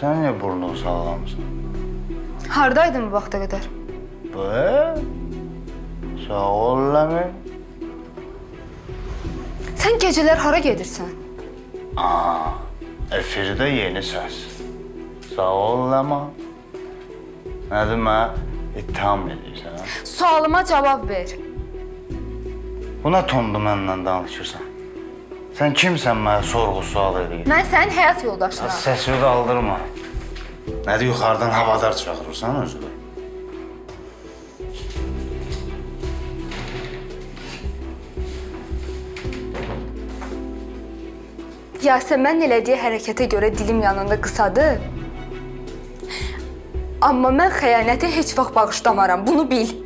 Sen niye burnunu sağlamsın? Hardaydın bu vaxta qədər? Be? Sağ ol Ləmi. Sən gecələr hara gedirsən? Aa, efirde yeni ses. Sağ ol. Ne demek? İttiham edirsən. Sualıma cavab ver. Buna tondu məndən danışırsan. Sen kimsən mənə sorğu sual edir? Mən sənin həyat yoldaşınam. Sesini kaldırma. Ne de yukarıdan havadar çağırırsan özünü. Yasəmən elədiyi hərəkətə görə dilim yanında qısadır. Amma mən xəyanəti heç vaxt bağışlamaram. Bunu bil.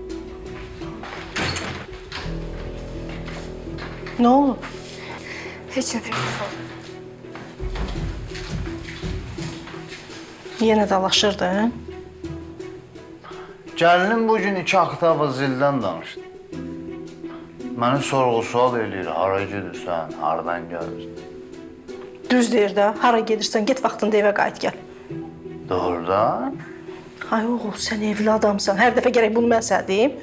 Ne oldu? Heç nə Firuzə. Yine dalaşırdı, hə? Gəlinin bu gün iki oktava zildən danışdı. Məni sorğu sual eləyir. Hara gedirsən, hardan gəlirsən? Düz deyir də, hara gedirsən, get vaxtında evə qayıt gəl. Doğrudan? Ay oğul, sən evli adamsan. Hər dəfə gərək bunu mən sənə deyim.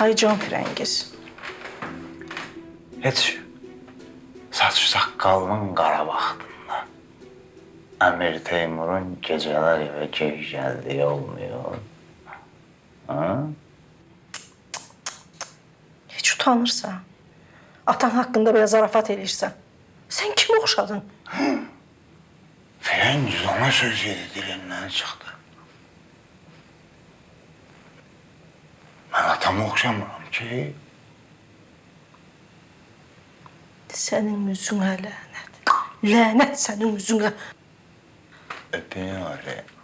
Ay can Firəngiz. Heç qara vaxtında Əmir Teymurun gecələr evə keyif gəldiyi olmuyor. Ha? Heç utanırsan. Atan haqqında belə zarafat eləyirsən. Sən kimə oxşadın? Frengiz ona söz yedi dilindən çıxdı. Mən atama oxşamıram ki. Sənin üzünə lənət. Lənət sənin üzünə. Öpüyorum.